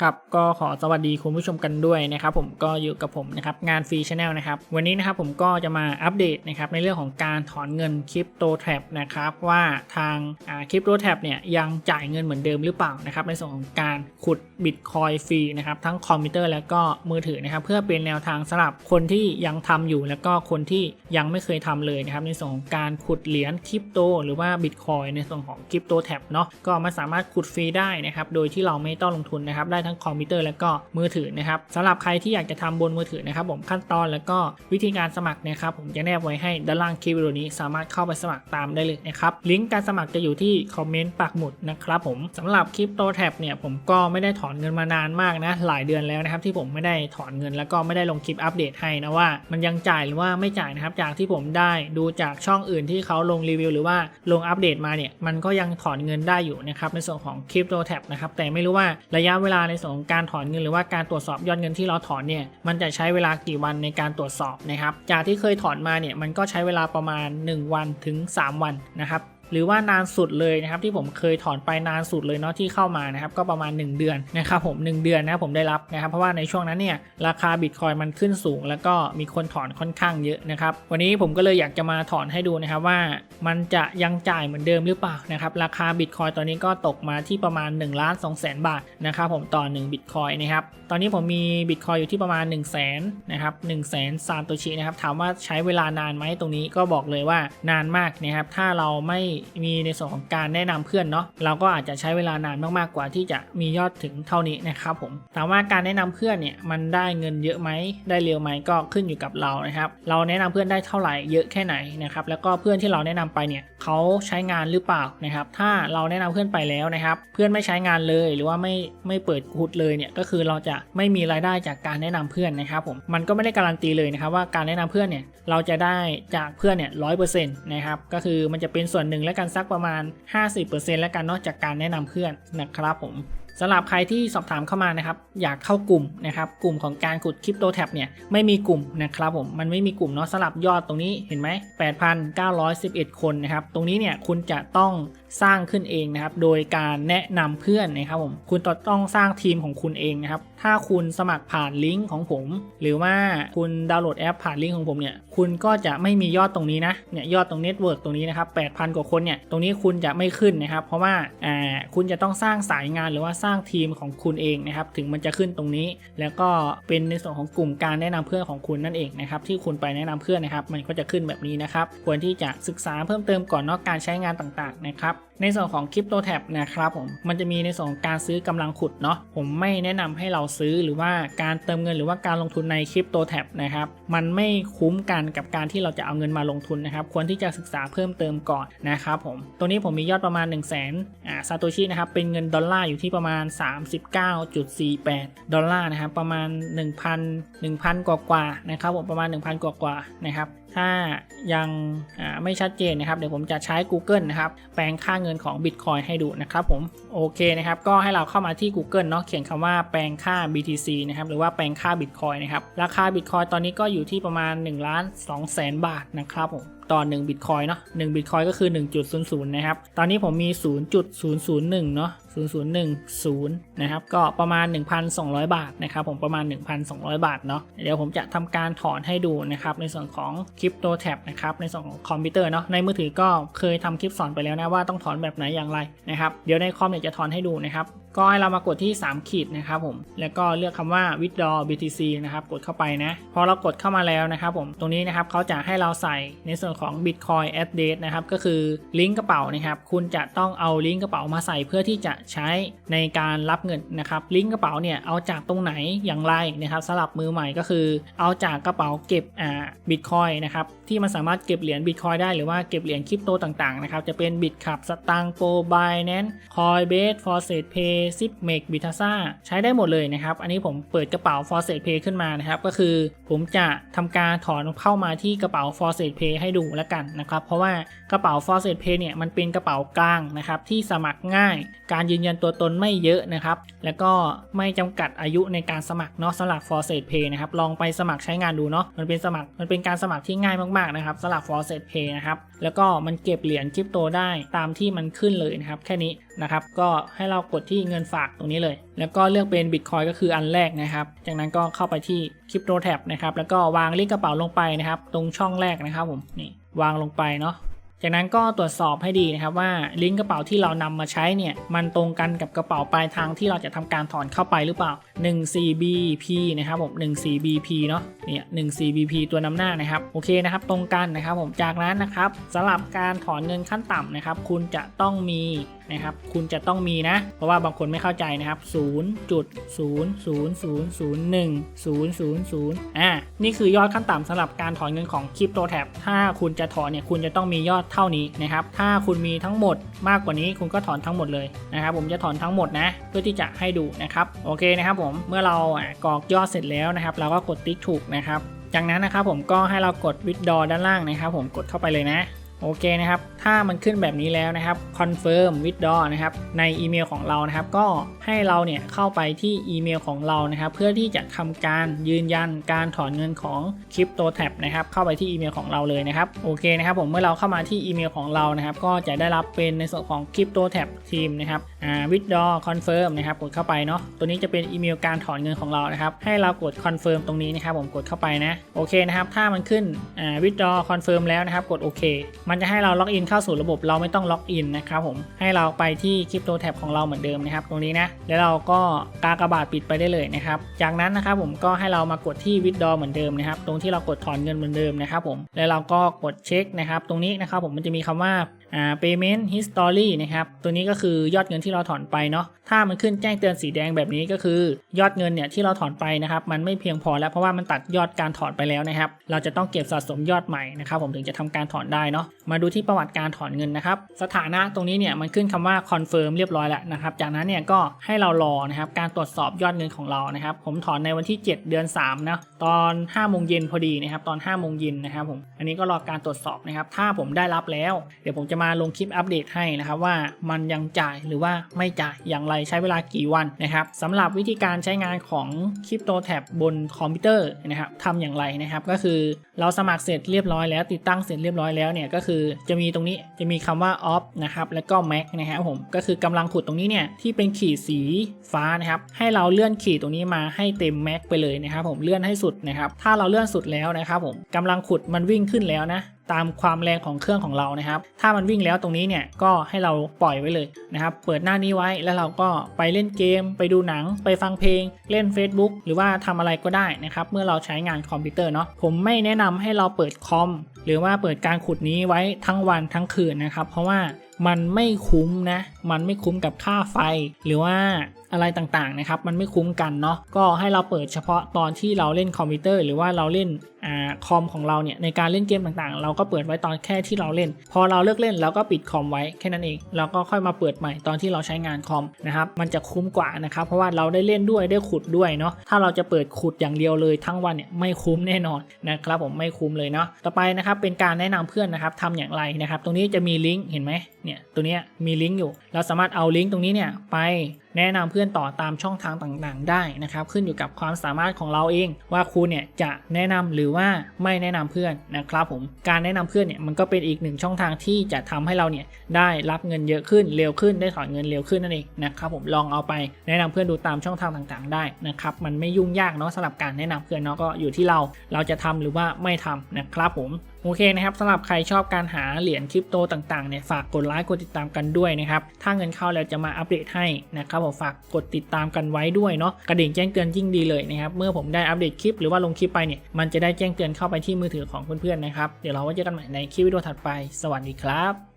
ครับก็ขอสวัสดีคุณผู้ชมกันด้วยนะครับผมก็อยู่กับผมนะครับงานฟรีชาแนลนะครับวันนี้นะครับผมก็จะมาอัปเดตนะครับในเรื่องของการถอนเงินคริปโตแท็บนะครับว่าทางคริปโตแท็บเนี่ยยังจ่ายเงินเหมือนเดิมหรือเปล่านะครับในส่วนของการขุดบิตคอยฟรีนะครับทั้งคอมพิวเตอร์แล้วก็มือถือนะครับเพื่อเป็นแนวทางสำหรับคนที่ยังทำอยู่ แล้วก็คนที่ยังไม่เคยทำเลยนะครับในส่วนของการขุดเหรียญคริปโตหรือว่าบิตคอยในส่วนของคริปโตแท็บเนาะก็มันสามารถขุดฟรีได้นะครับโดยที่เราไม่ต้องลงทุนนะครับได้ทั้งคอมพิวเตอร์แล้วก็มือถือนะครับสำหรับใครที่อยากจะทำบนมือถือนะครับผมขั้นตอนแล้วก็วิธีการสมัครนะครับผมจะแนบไว้ให้ด้านล่างคลิปวิดีโอนี้สามารถเข้าไปสมัครตามได้เลยนะครับลิงก์การสมัครจะอยู่ที่คอมเมนต์ปักหมุดนะครับผมสำหรับคริปโตแท็บเนี่ยผมก็ไม่ได้ถอนเงินมานานมากนะหลายเดือนแล้วนะครับที่ผมไม่ได้ถอนเงินแล้วก็ไม่ได้ลงคลิปอัปเดตให้นะว่า มันยังจ่ายหรือว่าไม่จ่ายนะครับจากที่ผมได้ดูจากช่องอื่นที่เขาลงรีวิว หรือว่าลงอัปเดตมาเนี่ยมันก็ยังถอนเงินได้อยู่นะครับในส่วนของคริปโตแท็บนะครับแต่ไม่รู้ว่าระยะเวลาในส่วนของการถอนเงินหรือว่าการตรวจสอบยอดเงินที่เราถอนเนี่ยมันจะใช้เวลากี่วันในการตรวจสอบนะครับจากที่เคยถอนมาเนี่ยมันก็ใช้เวลาประมาณ 1 วันถึง 3 วันนะครับ หรือว่านานสุดเลยนะครับที่ผมเคยถอนไปนานสุดเลยเนาะที่เข้ามานะครับก็ประมาณ 1 เดือนนะครับผม 1 เดือนนะผมได้รับนะครับเพราะว่าในช่วงนั้นเนี่ยราคาบิตคอยมันขึ้นสูง แล้วก็มีคนถอนค่อนข้างเยอะนะครับวันนี้ผมก็เลยอยากจะมาถอนให้ดูนะครับว่ามันจะยังจ่ายเหมือนเดิมหรือเปล่านะครับราคาบิตคอยตอนนี้ก็ตกมาที่ประมาณ1นึ่งล้านสองแสนบาทนะครับผมต่อ1บิตคอยนะครับตอนนี้ผมมีบิตคอยอยู่ที่ประมาณ 1 0 0 0 0แสนนะครับหนึ่งแสนซานโตชินะครับถามว่าใช้เวลานานไหมตรงนี้ก็บอกเลยว่านานมากนะครับถ้าเราไม่มีในส่วนของการแนะนำเพื่อนเนาะเราก็อาจจะใช้เวลานานมากๆกว่าที่จะมียอดถึงเท่านี้นะครับผมถามว่าการแนะนำเพื่อนเนี่ยมันได้เงินเยอะไหมได้เร็วไหมก็ขึ้นอยู่กับเรานะครับเราแนะนำเพื่อนได้เท่าไหร่เยอะแค่ไหนนะครับแล้วก็เพื่อนที่เราแนะนำไปเนี่ยเขาใช้งานหรือเปล่านะครับถ้าเราแนะนำเพื่อนไปแล้วนะครับ เพื่อนไม่ใช้งานเลยหรือว่าไม่ไม่เปิดขุดเลยเนี่ยก็คือเราจะไม่มีรายได้จากการแนะนำเพื่อนนะครับผมมันก็ไม่ได้การันตีเลยนะครับว่าการแนะนำเพื่อนเนี่ยเราจะได้จากเพื่อนเนี่ยร้อยเปอร์เซ็นต์นะครับก็คือมันจะเป็นส่วนหนึ่งและกันสักประมาณ 50%แล้วกันนอกจากการแนะนำเพื่อนนะครับผม สำหรับใครที่สอบถามเข้ามานะครับ อยากเข้ากลุ่มนะครับ กลุ่มของการขุดคริปโตแท็บเนี่ยไม่มีกลุ่มนะครับผมมันไม่มีกลุ่มเนาะสำหรับยอดตรงนี้เห็นไหม8,911 คนนะครับ ตรงนี้เนี่ยคุณจะต้องสร้างขึ้นเองนะครับ โดยการแนะนำเพื่อนนะครับผมคุณต้องสร้างทีมของคุณเองนะครับ ถ้าคุณสมัครผ่านลิงก์ของผม หรือว่าคุณดาวน์โหลดแอปผ่านลิงก์ของผมเนี่ยคุณก็จะไม่มียอดตรงนี้นะเนี่ยยอดตรงเน็ตเวิร์กตรงนี้นะครับ8,000 กว่าคนเนี่ยตรงนี้คุณจะไม่ขึ้นนะครับ เพราะว่าอ่าคุณจะต้องสร้างสายงานหรือว่าสร้างางทีมของคุณเองนะครับ ถึงมันจะขึ้นตรงนี้ แล้วก็เป็นในส่วนของกลุ่มการแนะนำเพื่อนของคุณนั่นเองนะครับ ที่คุณไปแนะนำเพื่อนนะครับ มันก็จะขึ้นแบบนี้นะครับ ควรที่จะศึกษาเพิ่มเติมก่อนนอกการใช้งานต่างๆนะครับ ในส่วนของคริปโตแท็บนะครับผมมันจะมีในส่วนของการซื้อกำลังขุดเนาะผมไม่แนะนำให้เราซื้อหรือว่าการเติมเงินหรือว่าการลงทุนในคริปโตแท็บนะครับมันไม่คุ้มกันกับการที่เราจะเอาเงินมาลงทุนนะครับควรที่จะศึกษาเพิ่มเติมก่อนนะครับผมตัวนี้ผมมียอดประมาณ 1 0 0 0 0แสนอ่าซาโตชินะครับเป็นเงินดอลลาร์อยู่ที่ประมาณ 39.48 ดอลลาร์นะครับประมาณ 1,000 1,000 กว่ากว่านะครับผมประมาณ 1,000 กว่ากว่านะครับ ถ้ายังไม่ชัดเจนนะครับ เดี๋ยวผมจะใช้ Google นะครับ แปลงค่าเงินของ Bitcoin ให้ดูนะครับผม โอเคนะครับ ก็ให้เราเข้ามาที่ Google เนาะเขียนคำว่าแปลงค่า BTC นะครับ หรือว่าแปลงค่า Bitcoin นะครับ ราคา Bitcoin ตอนนี้ก็อยู่ที่ประมาณ1ล้าน2แสนบาทนะครับผมต่อ1 Bitcoin เนาะ1 Bitcoin ก็คือ 1.00 นะครับ ตอนนี้ผมมี 0.001 เนาะ 0010 นะครับ ก็ประมาณ 1,200 บาทนะครับ ผมประมาณ 1,200 บาทเนาะเดี๋ยวผมจะทำการถอนให้ดูนะครับ ในส่วนของคริปโตแท็บนะครับ ในส่วนของคอมพิวเตอร์เนาะในมือถือก็เคยทำคลิปสอนไปแล้วนะว่าต้องถอนแบบไหนอย่างไรนะครับ เดี๋ยวในคอมเนี่ยจะถอนให้ดูนะครับก็ให้เรามากดที่ 3 ขีดนะครับผม แล้วก็เลือกคำว่า withdraw BTC นะครับ กดเข้าไปนะ พอเรากดเข้ามาแล้วนะครับผม ตรงนี้นะครับเขาจะให้เราใส่ในส่วนของ Bitcoin address นะครับ ก็คือลิงก์กระเป๋านะครับ คุณจะต้องเอาลิงก์กระเป๋ามาใส่เพื่อที่จะใช้ในการรับเงินนะครับ ลิงก์กระเป๋าเนี่ยเอาจากตรงไหนอย่างไรนะครับสำหรับมือใหม่ก็คือ เอาจากกระเป๋าเก็บอ่าบิตคอยนะครับ ที่มันสามารถเก็บเหรียญบิตคอยได้หรือว่าเก็บเหรียญคริปโตต่างๆนะครับ จะเป็นบิตคับสตางโปบายแนนคอยเบสฟอร์เซตเพย์ซิปเมกบิทาซ่าใช้ได้หมดเลยนะครับ อันนี้ผมเปิดกระเป๋าฟอร์เซตเพย์ขึ้นมานะครับ ก็คือผมจะทำการถอนเข้ามาที่กระเป๋าฟอร์เซตเพย์ให้ดูแล้วกันนะครับ เพราะว่ากระเป๋า f o r s e t Pay เนี่ยมันเป็นกระเป๋ากลางนะครับที่สมัครง่าย การยืนยันตัวตนไม่เยอะนะครับ แล้วก็ไม่จำกัดอายุในการสมัครเนาะสำหรับ f o r s e t Pay นะครับ ลองไปสมัครใช้งานดูเนาะ มันเป็นสมัคร มันเป็นการสมัครที่ง่ายมากๆนะครับสำหรับ f o r s e t Pay นะครับ แล้วก็มันเก็บเหรียญคริปโตได้ตามที่มันขึ้นเลยนะครับ แค่นี้ นะครับ ก็ให้เรากดที่เงินฝากตรงนี้เลย แล้วก็เลือกเป็น Bitcoin ก็คืออันแรกนะครับ จากนั้นก็เข้าไปที่ Crypto Tab นะครับ แล้วก็วางลิงก์กระเป๋าลงไปนะครับ ตรงช่องแรกนะครับผม นี่วางลงไปเนาะจากนั้นก็ตรวจสอบให้ดีนะครับว่าลิงก์กระเป๋าที่เรานำมาใช้เนี่ยมันตรงกันกับกระเป๋าปลายทางที่เราจะทำการถอนเข้าไปหรือเปล่า 14BP นะครับผม 14BP เนาะเนี่ย 14BP ตัวนำหน้านะครับโอเคนะครับตรงกันนะครับผมจากนั้นนะครับสำหรับการถอนเงินขั้นต่ำนะครับคุณจะต้องมี นะครับ คุณจะต้องมีนะ เพราะว่าบางคนไม่เข้าใจนะครับ0.00001 0.00อ่า นี่คือยอดขั้นต่ำสำหรับการถอนเงินของ Crypto Tab ถ้าคุณจะถอนเนี่ย คุณจะต้องมียอดเท่านี้นะครับ ถ้าคุณมีทั้งหมดมากกว่านี้ คุณก็ถอนทั้งหมดเลยนะครับ ผมจะถอนทั้งหมดนะ เพื่อที่จะให้ดูนะครับ โอเคนะครับผม เมื่อเรากรอกยอดเสร็จแล้วนะครับ เราก็กดติ๊กถูกนะครับ จากนั้นนะครับผมก็ให้เรากด withdraw ด้านล่างนะครับ ผมกดเข้าไปเลยนะ โอเคนะครับ ถ้ามันขึ้นแบบนี้แล้วนะครับ confirm withdraw นะครับ ในอีเมลของเรานะครับ ก็ให้เราเนี่ยเข้าไปที่อีเมลของเรานะครับ เพื่อที่จะทำการยืนยันการถอนเงินของ Crypto Tab นะครับ เข้าไปที่อีเมลของเราเลยนะครับ โอเคนะครับ ผมเมื่อเราเข้ามาที่อีเมลของเรานะครับ ก็จะได้รับเป็นในส่วนของ Crypto Tab Team นะครับ อ่า withdraw confirm นะครับ กดเข้าไปเนาะ ตัวนี้จะเป็นอีเมลการถอนเงินของเรานะครับ ให้เรากด confirm ตรงนี้นะครับ ผมกดเข้าไปนะ โอเคนะครับ ถ้ามันขึ้น อ่า withdraw confirm แล้วนะครับ กดโอเคมันจะให้เราล็อกอินเข้าสู่ระบบเราไม่ต้องล็อกอินนะครับผมให้เราไปที่คริปโตแท็บของเราเหมือนเดิมนะครับตรงนี้นะแล้วเราก็กากระบาดปิดไปได้เลยนะครับจากนั้นนะครับผมก็ให้เรามากดที่วิดดอเหมือนเดิมนะครับตรงที่เรากดถอนเงินเหมือนเดิมนะครับผมแล้วเราก็กดเช็คนะครับตรงนี้นะครับผมมันจะมีคำว่าอ่า payment history นะครับ ตัวนี้ก็คือยอดเงินที่เราถอนไปเนาะ ถ้ามันขึ้นแจ้งเตือนสีแดงแบบนี้ก็คือ ยอดเงินเนี่ยที่เราถอนไปนะครับ มันไม่เพียงพอแล้วเพราะว่ามันตัดยอดการถอนไปแล้วนะครับ เราจะต้องเก็บสะสมยอดใหม่นะครับผมถึงจะทำการถอนได้เนาะ มาดูที่ประวัติการถอนเงินนะครับ สถานะตรงนี้เนี่ยมันขึ้นคำว่า confirm เรียบร้อยแล้วนะครับ จากนั้นเนี่ยก็ให้เรารอนะครับการตรวจสอบยอดเงินของเรานะครับ ผมถอนในวันที่ 7 เดือน3นะตอน5โมงเย็นพอดีนะครับตอน5โมงเย็นนะครับผม อันนี้ก็รอการตรวจสอบนะครับ ถ้าผมได้รับแล้ว เดี๋ยวผมจะมาลงคลิปอัปเดตให้นะครับว่ามันยังจ่ายหรือว่าไม่จ่ายอย่างไรใช้เวลากี่วันนะครับสำหรับวิธีการใช้งานของ Crypto Tab บบนคอมพิวเตอร์นะครับทำอย่างไรนะครับก็คือเราสมัครเสร็จเรียบร้อยแล้ว ติดตั้งเสร็จเรียบร้อยแล้วเนี่ยก็คือจะมีตรงนี้จะมีคำว่า off นะครับแล้วก็ max นะครับผมก็คือกำลังขุดตรงนี้เนี่ยที่เป็นขีดสีฟ้านะครับให้เราเลื่อนขีดตรงนี้มาให้เต็ม max ไปเลยนะครับผมเลื่อนให้สุดนะครับถ้าเราเลื่อนสุดแล้วนะครับผมกำลังขุดมันวิ่งขึ้นแล้วนะ ตามความแรงของเครื่องของเรานะครับ ถ้ามันวิ่งแล้วตรงนี้เนี่ยก็ให้เราปล่อยไว้เลยนะครับ เปิดหน้านี้ไว้แล้วเราก็ไปเล่นเกม ไปดูหนัง ไปฟังเพลง เล่น Facebook หรือว่าทำอะไรก็ได้นะครับ เมื่อเราใช้งานคอมพิวเตอร์เนาะ ผมไม่แนะนำให้เราเปิดคอม หรือว่าเปิดการขุดนี้ไว้ทั้งวันทั้งคืนนะครับ เพราะว่ามันไม่คุ้มนะ มันไม่คุ้มกับค่าไฟ หรือว่าอะไรต่างๆนะครับ มันไม่คุ้มกันเนาะ ก็ให้เราเปิดเฉพาะตอนที่เราเล่นคอมพิวเตอร์ หรือว่าเราเล่นคอมของเราเนี่ยในการเล่นเกมต่างๆ เราก็เปิดไว้ตอนแค่ที่เราเล่น พอเราเลิกเล่นเราก็ปิดคอมไว้แค่นั้นเอง เราก็ค่อยมาเปิดใหม่ตอนที่เราใช้งานคอมนะครับมันจะคุ้มกว่านะครับเพราะว่าเราได้เล่นด้วยได้ขุดด้วยเนาะถ้าเราจะเปิดขุดอย่างเดียวเลยทั้งวันเนี่ยไม่คุ้มแน่นอนนะครับผมไม่คุ้มเลยเนาะต่อไปนะครับเป็นการแนะนำเพื่อนนะครับทำอย่างไรนะครับตรงนี้จะมีลิงก์เห็นไหมเนี่ยตัวนี้มีลิงก์อยู่ เราสามารถเอาลิงก์ตรงนี้เนี่ยไปแนะนำเพื่อนต่อตามช่องทางต่างๆ ได้นะครับขึ้นอยู่กับความสามารถของเราเองว่าคุณเนี่ยจะแนะนำหรือว่าไม่แนะนำเพื่อนนะครับผมการแนะนำเพื่อนเนี่ยมันก็เป็นอีกหนึ่งช่องทางที่จะทำให้เราเนี่ยได้รับเงินเยอะขึ้นเร็วขึ้นได้ถอนเงินเร็วขึ้นนั่นเองนะครับผมลองเอาไปแนะนำเพื่อนดูตามช่องทางต่างๆ ได้นะครับมันไม่ยุ่งยากเนาะสำหรับการแนะนำเพื่อนเนาะก็อยู่ที่เราเราจะทำหรือว่าไม่ทำนะครับผม โอเคนะครับสำหรับใครชอบการหาเหรียญคริปโตต่างๆเนี่ยฝากกดไลค์กดติดตามกันด้วยนะครับ ถ้าเงินเข้าแล้วจะมาอัปเดตให้นะครับผมฝากกดติดตามกันไว้ด้วยเนาะกระดิ่งแจ้งเตือนยิ่งดีเลยนะครับ เมื่อผมได้อัปเดตคลิปหรือว่าลงคลิปไปเนี่ยมันจะได้แจ้งเตือนเข้าไปที่มือถือของเพื่อนๆนะครับ เดี๋ยวเราไว้เจอกันใหม่ในคลิปวิดีโอถัดไป สวัสดีครับ